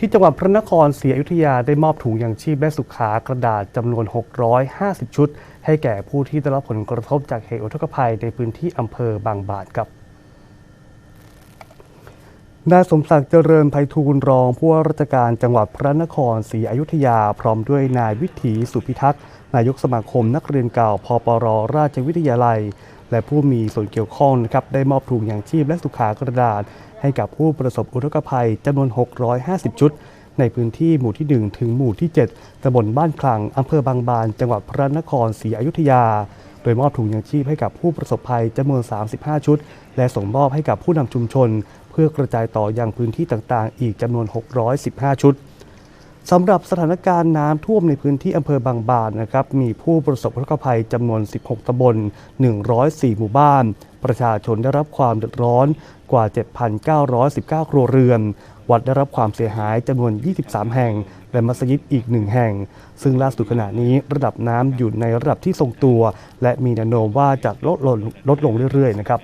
ที่จังหวัดพระนครศรีอยุธยาได้มอบถุงยางชีพและสุขากระดาษจำนวน 650 ชุด ให้แก่ผู้ที่ได้รับผลกระทบจากเหตุอุทกภัยในพื้นที่อำเภอบางบาทครับ นายสมศักดิ์เจริญไพฑูรย์รองผู้ว่าราชการจังหวัดพระนครศรีอยุธยา พร้อมด้วยนายวิถีสุพิทักษ์นายกสมาคมนักเรียนเก่าพปรราชวิทยาลัย และผู้มีส่วนเกี่ยวข้องนะครับได้มอบถุงยางชีพและสุขากระดาษ ให้กับผู้ประสบอุทกภัยจำนวน 650 ชุด ในพื้นที่หมู่ที่ 1 ถึงหมู่ที่ 7ตำบลบ้านคลังอำเภอบางบาน จังหวัดพระนครศรีอยุธยา โดยมอบถุงยางชีพให้กับผู้ประสบภัยจำนวน 35 ชุด และส่งมอบให้กับผู้นำชุมชน เพื่อกระจายต่ออยังพื้นที่ต่างๆ อีกจำนวน 615 ชุดสำหรับสถานการณ์น้ำท่วมในพื้นที่อำเภอบางบานนะครับ มีผู้ประสบภัยจำนวน 16 ตำบล 104 หมู่บ้าน ประชาชนได้รับความเดือดร้อนกว่า 7,919 ครัวเรือน วัดได้รับความเสียหายจำนวน 23 แห่ง และมัสยิดอีกหนึ่งแห่ง ซึ่งล่าสุดขณะนี้ระดับน้ำอยู่ในระดับที่ทรงตัว และมีแนวโน้มว่าจะลดลงลดลงเรื่อยๆนะครับ